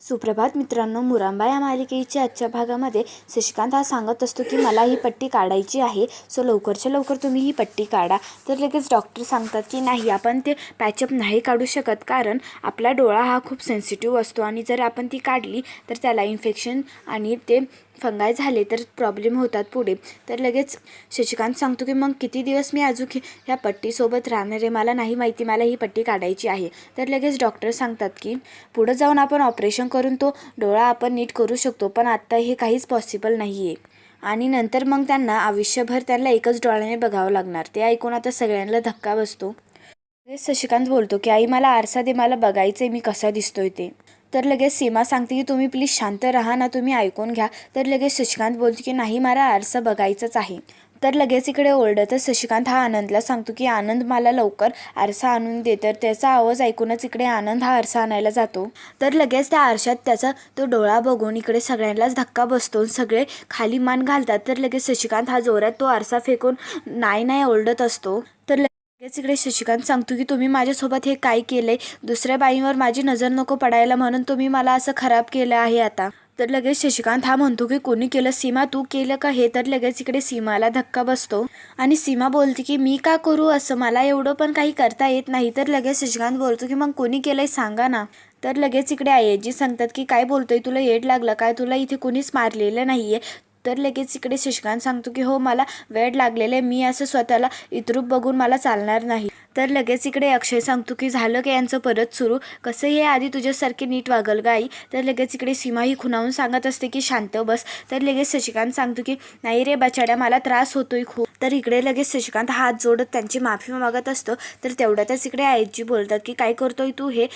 सुप्रभात मित्रांनो मुरांबा या मालिकेच्या आजच्या भागामध्ये शशिकांत हा सांगत असतो की मला ही पट्टी काढायची आहे सो लवकरच्या लवकर तुम्ही ही पट्टी काढा. तर लगेच डॉक्टर सांगतात की नाही आपण ते पॅचअप नाही काढू शकत कारण आपला डोळा हा खूप सेन्सिटिव्ह असतो आणि जर आपण ती काढली तर त्याला इन्फेक्शन आणि ते फंगाय झाले तर प्रॉब्लेम होतात पुढे. तर लगेच शशिकांत सांगतो की मग किती दिवस मी अजून ह्या पट्टीसोबत राहणार आहे? मला नाही माहिती मला ही पट्टी काढायची आहे. तर लगेच डॉक्टर सांगतात की पुढं जाऊन आपण ऑपरेशन करून तो डोळा आपण नीट करू शकतो पण आत्ता हे काहीच पॉसिबल नाही आहे आणि नंतर मग त्यांना आयुष्यभर त्यांना एकच डोळ्याने बघावं लागणार. ते ऐकून आता सगळ्यांना धक्का बसतो. लगेच शशिकांत बोलतो की आई मला आरसा दे मला बघायचं आहे मी कसा दिसतोय ते. तर लगेच सीमा सांगते की तुम्ही प्लीज शांत राहा ना तुम्ही ऐकून घ्या. तर लगेच शशिकांत बोलतो की नाही मला आरसा बघायचंच आहे. तर लगेच इकडे ओरडतच शशिकांत हा आनंदला सांगतो की आनंद मला लवकर आरसा आणून दे. तर त्याचा आवाज ऐकूनच इकडे आनंद हा आरसा आणायला जातो. तर लगेच त्या आरशात त्याचा तो डोळा बघून इकडे सगळ्यांनाच धक्का बसतो सगळे खाली मान घालतात. तर लगेच शशिकांत हा जोरात तो आरसा फेकून नाही नाही ओरडत असतो. तर लगेच इकडे शशिकांत सांगतो की तुम्ही माझ्यासोबत हे काय केलंय? दुसऱ्या बाईंवर माझी नजर नको पडायला म्हणून तुम्ही मला असं खराब केलं आहे आता. तर लगेच शशिकांत हा म्हणतो की कोणी केलं? सीमा तू केलं का हे? तर लगेच इकडे सीमाला धक्का बसतो. आणि सीमा बोलते की मी का करू असं? मला एवढं पण काही करता येत नाही. तर लगेच शशिकांत बोलतो की मग कोणी केलंय सांगा ना. तर लगेच इकडे आयजी सांगतात की काय बोलतोय? तुला येड लागलं काय तुला इथे कोणीच मारलेलं नाहीये. तर लगेच इकडे शशिकांत सांगतो की हो मला वेळ लागलेलं आहे. मी असं स्वतःला इतरूप बघून मला चालणार नाही. तर लगेच इकडे अक्षय सांगतो की झालं की यांचं परत सुरू? कसं हे आधी तुझ्यासारखे नीट वागल गाई? तर लगेच इकडे सीमा ही खुणावून सांगत असते की शांत बस. तर लगेच शशिकांत सांगतो की नाही रे बचाड्या मला त्रास होतोय खूप. तर इकडे लगेच शशिकांत हात जोडत त्यांची माफी मागत असतो. तर तेवढ्यातच इकडे आईजी बोलतात की काय करतोय तू हे?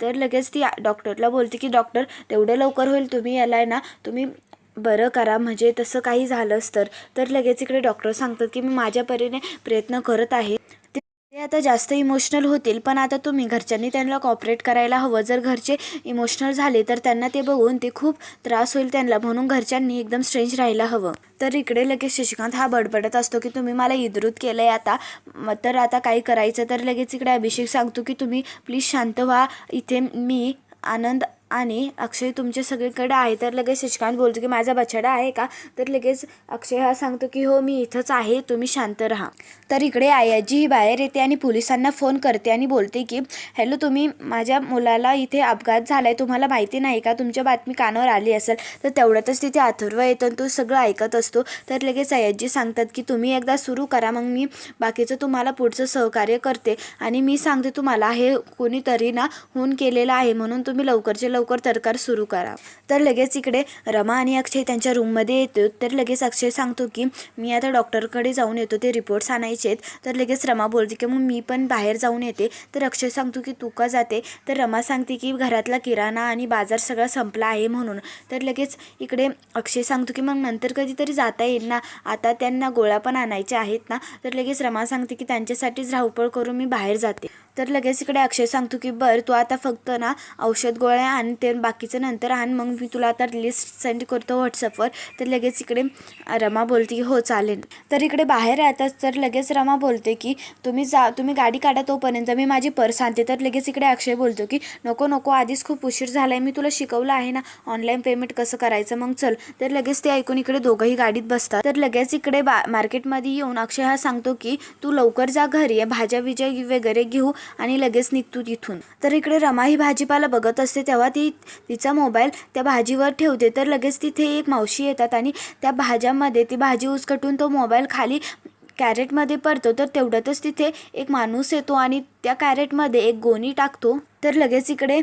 तर लगेच ती डॉक्टरला बोलते की डॉक्टर तेवढं लवकर होईल तुम्ही याला ना? तुम्ही बरं करा म्हणजे तसं काही झालंच तर. तर लगेच इकडे डॉक्टर सांगतात की मी माझ्या परीने प्रयत्न करत आहे. ते आता जास्त इमोशनल होतील पण आता तुम्ही घरच्यांनी त्यांना कॉपरेट करायला हवं. जर घरचे इमोशनल झाले तर त्यांना ते बघून ते खूप त्रास होईल त्यांना. म्हणून घरच्यांनी एकदम स्ट्रेंज राहायला हवं. तर इकडे लगेच शशिकांत हा बडबडत असतो की तुम्ही मला इद्रुत केलं आहे आता तर आता काय करायचं? तर लगेच इकडे अभिषेक सांगतो की तुम्ही प्लीज शांत व्हा. इथे मी आनंद आणि अक्षय तुमचे सगळीकडे आहे. तर लगेच शशिकांत बोलतो की माझा बछडा आहे का? तर लगेच अक्षय हा सांगतो की हो मी इथंच आहे. तुम्ही शांत राहा. तर इकडे आयाजी ही बाहेर येते आणि पोलिसांना फोन करते आणि बोलते की हॅलो तुम्ही माझ्या मुलाला इथे अपघात झाला आहे तुम्हाला माहिती नाही का? तुमच्या बातमी कानावर आली असेल. तर तेवढ्यातच तिथे अथर्व येतो आणि तो सगळं ऐकत असतो. तर लगेच आयाजी सांगतात की तुम्ही एकदा सुरू करा. मग मी बाकीचं तुम्हाला पुढचं सहकार्य करते आणि मी सांगते तुम्हाला. हे कोणीतरी ना होऊन केलेलं आहे. म्हणून तुम्ही लवकरचे लवकर लवकर तरकार सुरू करा. तर लगेच इकडे रमा आणि अक्षय त्यांच्या रूममध्ये येतो तर लगेच अक्षय सांगतो की मी आता डॉक्टरकडे जाऊन येतो. ते रिपोर्ट्स आणायचे आहेत. तर लगेच रमा बोलते की मग मी पण बाहेर जाऊन येते. तर अक्षय सांगतो की तू का जाते? तर रमा सांगते की घरातला किराणा आणि बाजार सगळा संपला आहे म्हणून. तर लगेच इकडे अक्षय सांगतो की मग नंतर कधीतरी जाता येईल ना? आता त्यांना गोळ्या पण आणायच्या आहेत ना? तर लगेच रमा सांगते की त्यांच्यासाठीच धावपळ करून मी बाहेर जाते. तर लगेच इकडे अक्षय सांगतो की बरं तू आता फक्त ना औषध गोळ्या आणि ते बाकीचं नंतर आण मग मी तुला आता लिस्ट सेंड करतो व्हॉट्सअपवर तर लगेच इकडे रमा बोलते की हो चालेल. तर इकडे बाहेर राहतात तर लगेच रमा बोलते की तुम्ही जा तुम्ही गाडी काढा तोपर्यंत मी माझी पर्स आणते. तर लगेच इकडे अक्षय बोलतो की नको नको आधीच खूप उशीर झाला आहे मी तुला शिकवलं आहे ना ऑनलाईन पेमेंट कसं करायचं मग चल. तर लगेच ते ऐकून इकडे दोघंही गाडीत बसतात. तर लगेच इकडे बा मार्केटमध्ये येऊन अक्षय हा सांगतो की तू लवकर जा घरी भाज्या विज्या वगैरे घेऊ आणि लगेच निघतो तिथून. तर इकडे रमा ही भाजीपाला बघत असते तेव्हा ती तिचा मोबाईल त्या भाजीवर ठेवते. तर लगेच तिथे एक मावशी येतात आणि त्या भाज्यामध्ये ती भाजी उचकटून तो मोबाईल खाली कॅरेटमध्ये पडतो. तर तेवढ्यातच तिथे एक माणूस येतो आणि त्या कॅरेटमध्ये एक गोणी टाकतो. तर लगेच इकडे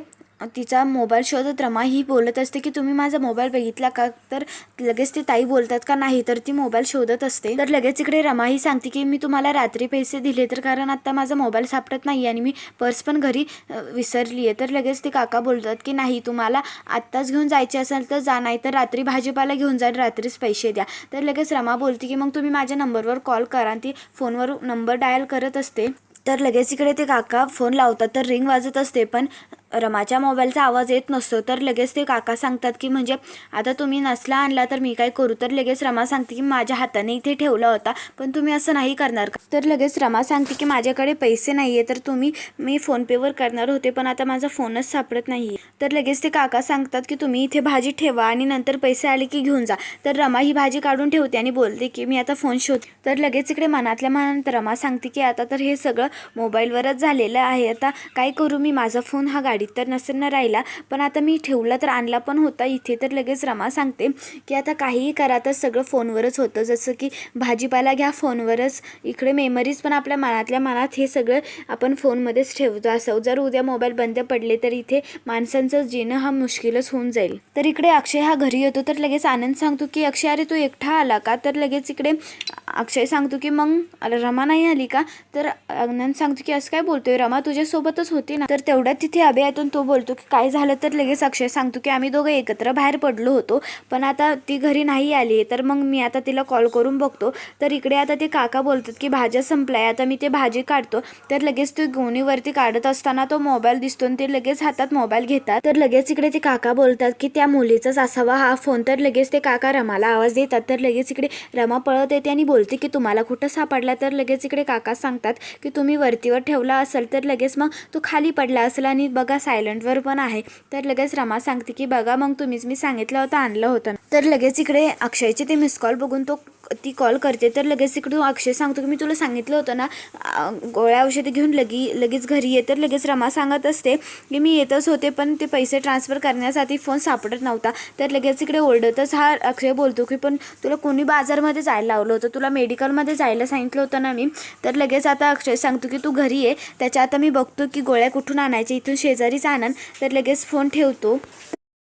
तिचा मोबाईल शोधत रमा ही बोलत असते की तुम्ही माझा मोबाईल बघितला का? तर लगेच ती ताई बोलतात का नाही. तर ती मोबाईल शोधत असते. तर लगेच इकडे रमा ही सांगते की मी तुम्हाला रात्री पैसे दिले तर कारण आता माझा मोबाईल सापडत नाही आणि मी पर्स पण घरी विसरली आहे तर लगेच ते काका बोलतात की नाही तुम्हाला आत्ताच घेऊन जायचे असेल तर जा नाही तर रात्री भाजीपाला घेऊन जा रात्रीच पैसे द्या. तर लगेच रमा बोलते की मग तुम्ही माझ्या नंबरवर कॉल करा. आणि ती फोनवर नंबर डायल करत असते. तर लगेच इकडे ते काका फोन लावतात. तर रिंग वाजत असते पण रमाच्या मोबाईलचा आवाज येत नसतो तर लगेच ते काका सांगतात की म्हणजे आता तुम्ही नसला आणला तर मी काय करू? तर लगेच रमा सांगते की माझ्या हाताने इथे ठेवला होता पण तुम्ही असं नाही करणार का? तर लगेच रमा सांगते की माझ्याकडे पैसे नाही आहे तर तुम्ही मी फोनपेवर करणार होते पण आता माझा फोनच सापडत नाही तर लगेच ते काका सांगतात की तुम्ही इथे भाजी ठेवा आणि नंतर पैसे आले की घेऊन जा. तर रमा ही भाजी काढून ठेवते आणि बोलते की मी आता फोन शोध. तर लगेच इकडे मनातल्या मनात रमा सांगते की आता तर हे सगळं मोबाईलवरच झालेलं आहे आता काय करू मी? माझा फोन हा गाडीत तर नसेल ना राहिला. पण आता मी ठेवला तर आणला पण होता. इथे तर लगेच रमा सांगते की आता काहीही करा तर सगळं फोनवरच होतं. जसं की भाजीपाला घ्या फोनवरच. इकडे मेमरीज पण आपल्या मनातल्या मनात हे सगळं आपण फोनमध्येच ठेवतो असं. जर उद्या मोबाईल बंद पडले तर इथे माणसांचं जीणं हा मुश्किलच होऊन जाईल. तर इकडे अक्षय हा घरी येतो तर लगेच आनंद सांगतो की अक्षय अरे तू एकटा आला का? तर लगेच इकडे अक्षय सांगतो की मग रमा नाही आली का? तर आनंद सांगतो की असं काय बोलतोय? रमा तुझ्यासोबतच होती ना? तर तेवढ्यात तिथे अभय येतो तो बोलतो की काय झालं तर लगेच अक्षय सांगतो की आम्ही दोघं एकत्र बाहेर पडलो होतो. पण आता ती घरी नाही आली तर मग मी आता तिला कॉल करून बघतो. तर इकडे आता ते काका बोलतात की भाज्या संपलाय आता मी ते भाजी काढतो. तर लगेच ते गोणीवरती काढत असताना तो मोबाईल दिसतो आणि ते लगेच हातात मोबाईल घेतात. तर लगेच इकडे ते काका बोलतात की त्या मुलीचाच असावा हा फोन तर लगेच ते काका रमाला आवाज देतात. तर लगेच इकडे रमा पळत येते आणि बोलते की तुम्हाला कुठं सापडला? तर लगेच इकडे काका सांगतात की तुम्ही वरतीवर ठेवला असेल तर लगेच मग तो खाली पडला असेल आणि बघा सायलेंटवर पण आहे. तर लगेच रमा सांगते की बघा मग तुम्हीच मी सांगितलं होतं आणलं होतं तर लगेच इकडे अक्षयचे ते मिस कॉल बघून तो ती कॉल करते तर लगेच तिकडून अक्षय सांगतो की मी तुला सांगितलं होतं ना गोळ्या औषधे घेऊन लगी लगेच घरी ये. तर लगेच रमा सांगत असते की मी येतच होते पण ते पैसे ट्रान्सफर करण्यासाठी फोन सापडत नव्हता. तर लगेच इकडे ओरडतच हा अक्षय बोलतो की पण तुला कोणी बाजारमध्ये जायला लावलं होतं? तुला मेडिकलमध्ये जायला सांगितलं होतं ना मी? तर लगेच आता अक्षय सांगतो की तू घरी ये. त्याच्या आता मी बघतो की गोळ्या कुठून आणायच्या? इथून शेजारीच आणन. तर लगेच फोन ठेवतो.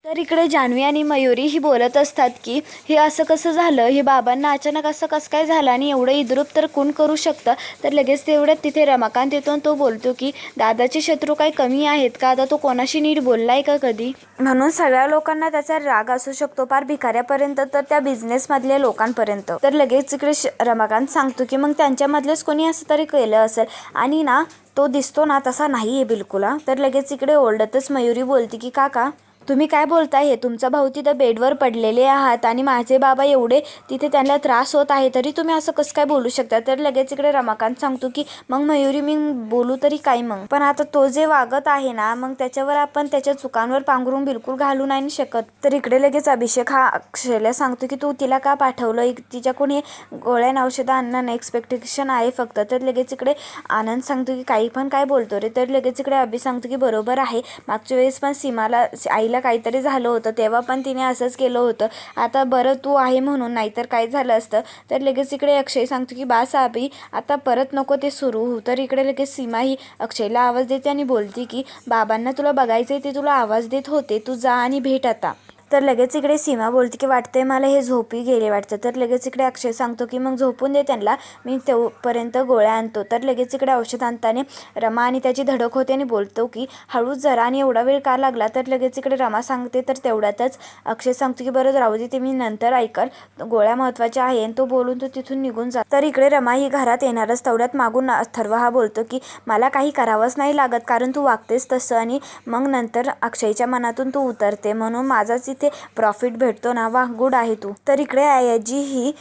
तर इकडे जान्हवी आणि मयुरी ही बोलत असतात की हे असं कसं झालं? हे बाबांना अचानक असं कसं काय झालं? आणि एवढं इद्रूप तर कोण करू शकतं? तर लगेच तेवढ्यात तिथे रमाकांत येतो आणि तो बोलतो की दादाचे शत्रू काही कमी आहेत का? आता तो कोणाशी नीट बोललाय का कधी? म्हणून सगळ्या लोकांना त्याचा राग असू शकतो पार भिकाऱ्यापर्यंत तर त्या बिझनेसमधल्या लोकांपर्यंत. तर लगेच इकडे श- रमाकांत सांगतो की मग त्यांच्यामधलेच कोणी असं तरी केलं असेल? आणि ना तो दिसतो ना तसा नाही आहे बिलकुल तर लगेच इकडे ओरडतच मयुरी बोलते की काका तुम्ही काय बोलताय? हे तुमचा भाऊ तिथं बेडवर पडलेले आहात आणि माझे बाबा एवढे तिथे त्यांना त्रास होत आहे तरी तुम्ही असं कसं काय बोलू शकता? तर लगेच इकडे रमाकांत सांगतो की मग मयुरी मी बोलू तरी काय मग? पण आता तो जे वागत आहे ना मग त्याच्यावर आपण त्याच्या चुकांवर पांघरून बिलकुल घालू नाही शकत. तर इकडे लगेच अभिषेक हा अक्षयला सांगतो की तू तिला का पाठवलं? तिच्या तिच्याकडून हे गोळ्या औषधं आणणं एक्सपेक्टेशन आहे फक्त. तर लगेच इकडे आनंद सांगतो की काही पण काय बोलतो रे? तर लगेच इकडे अभि सांगतो की बरोबर आहे. मागच्या वेळेस पण सीमाला आईला काहीतरी झालं होतं तेव्हा पण तिने असंच केलं होतं. आता बरं तू आहे म्हणून नाहीतर काय झालं असतं? तर लगेच इकडे अक्षय सांगतो की बास आबी आता परत नको ते सुरू होऊ. तर इकडे लगेच सीमा ही अक्षयला आवाज देते आणि बोलते की बाबांना तुला बघायचं आहे ते तुला आवाज देत होते. तू जा आणि भेट आता. तर लगेच इकडे सीमा बोलते की वाटते मला हे झोपी गेले वाटतं. तर लगेच इकडे अक्षय सांगतो की मग झोपून दे त्यांना. मी तेवपर्यंत गोळ्या आणतो. तर लगेच इकडे औषध आणताना रमा आणि त्याची धडक होते आणि बोलतो की हळूच जरा आणि एवढा वेळ का लागला? तर लगेच इकडे रमा सांगते तर तेवढ्यातच. अक्षय सांगतो की बरं राहू दे ते मी नंतर ऐकल. गोळ्या महत्त्वाच्या आहे आणि तो बोलून तो तिथून निघून जातो तर इकडे रमा ही घरात येणारच तेवढ्यात मागून अथर्व हा बोलतो की मला काही करावंच नाही लागत कारण तू वागतेस तसं आणि मग नंतर अक्षयच्या मनातून तू उतरते. म्हणून माझाच इथे प्रॉफिट भेटतो ना वा गुड आहे तू. तर इकडे आयाजी ही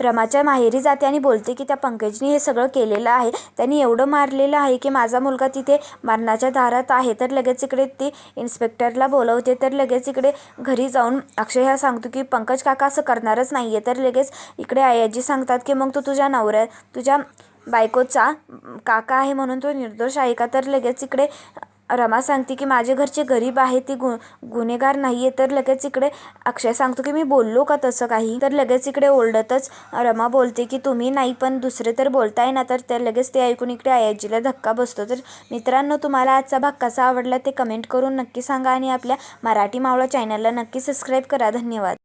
रमाच्या माहेरी जाते आणि बोलते की त्या पंकजनी हे सगळं केलेलं आहे. त्यांनी एवढं मारलेलं आहे की माझा मुलगा तिथे मरणाच्या दारात आहे. तर लगेच इकडे ती इन्स्पेक्टरला बोलवते. तर लगेच इकडे घरी जाऊन अक्षय हा सांगतो की पंकज काका असं करणारच नाही आहे तर लगेच इकडे आयाजी सांगतात की मग तू तुझ्या नवऱ्या तुझ्या बायकोचा काका आहे म्हणून तो निर्दोष आहे का? तर लगेच इकडे रमा सांगते की माझे घरचे गरीब आहे ती गु गुन्हेगार नाही आहे तर लगेच इकडे अक्षय सांगतो की मी बोललो का तसं काही? तर लगेच इकडे ओरडतच रमा बोलते की तुम्ही नाही पण दुसरे तर बोलताय ना तर ते लगेच ते ऐकून इकडे आयाजीला धक्का बसतो. तर मित्रांनो तुम्हाला आजचा भाग कसा आवडला ते कमेंट करून नक्की सांगा आणि आपल्या मराठी मावळा चॅनलला नक्की सबस्क्राईब करा. धन्यवाद.